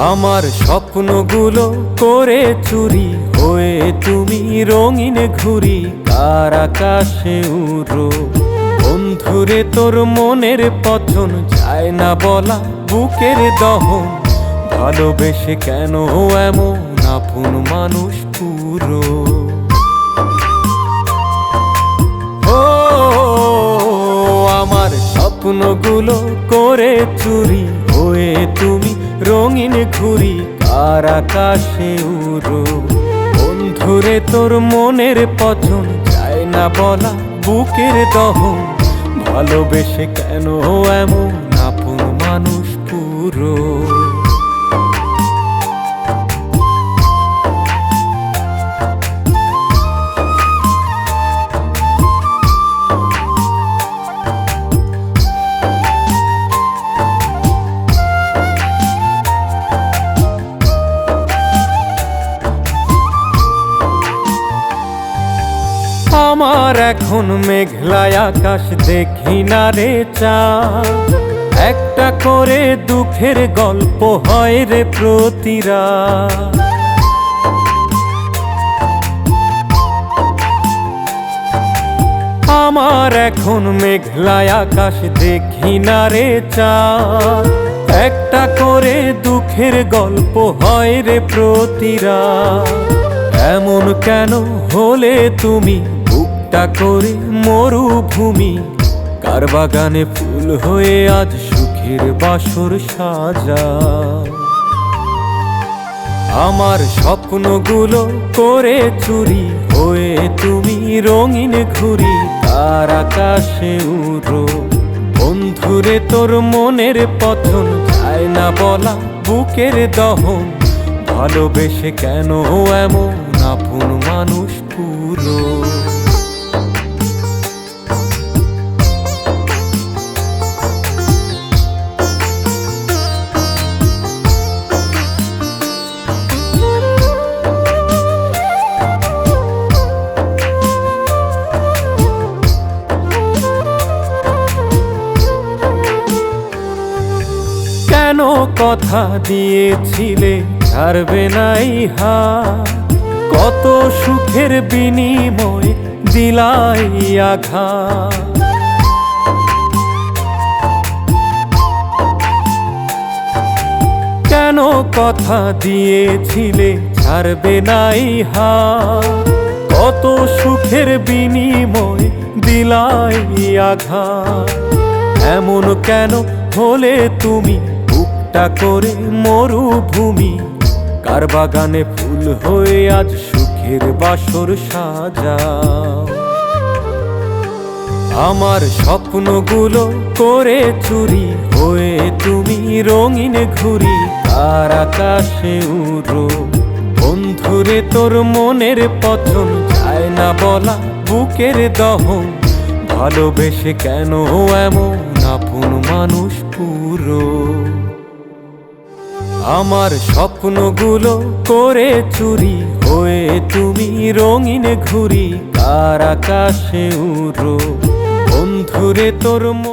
আমার স্বপ্নগুলো করে চুরি হয়ে তুমি রঙিন ঘুরি, কার আকাশে উড়ো? বন্ধুরে, তোর মনের পছন যায় না বলা বুকের দহন। ভালোবেসে কেন এমন আপন মানুষ পুরো? ও, আমার স্বপ্নগুলো করে চুরি হয়ে তুমি রঙিন ঘুরি কার আকাশে উড়ো? বন্ধুরে, তোর মনের পছন যায় না বলা বুকের দহন। ভালোবেসে কেন এমন আপন মানুষ পুরো? আমার এখন মেঘলায় আকাশ দেখি না রে চা। একটা করে দুঃখের গল্প হয় রে প্রতিরা আমার এখন মেঘলায় আকাশ দেখি না রে চা। একটা করে দুঃখের গল্প হয় রে প্রতিরা এমন কেন হলে তুমি বুকটা করে মরুভূমি। কার বাগানে ফুল হয়ে আজ সুখের বাসর সাজা। আমার স্বপ্নগুলো করে চুরি হয়ে তুমি রঙিন ঘুরি, তার আকাশে উড়ো। বন্ধুরে, তোর মনের পথন যায় না বলা বুকের দহন। ভালোবেসে কেন এমন আপন মানুষ পুরো? কেন কথা দিয়েছিলে, ছাড়বে নাই হাত কত সুখের বিনিময় দিলাই আঘাত কেন কথা দিয়েছিলে, ছাড়বে নাই হাত কত সুখের বিনিময় দিলাই আঘাত এমন কেন হলে তুমি বুকটা করে মরুভূমি। কার বাগানে ফুল হয়ে আজ সুখের বাসর সাজা। আমার স্বপ্নগুলো করে চুরি হয়ে তুমি রঙিন ঘুরি। কার আকাশে উড়ো। বন্ধুরে, তোর মনের পছন যায় না বলা বুকের দহন। ভালোবেসে কেন এমন আপন মানুষ পুরো? আমার স্বপ্নগুলো করে চুরি হয়ে তুমি রঙিন ঘুরি কার আকাশে উড়ো? বন্ধুরে তোর মন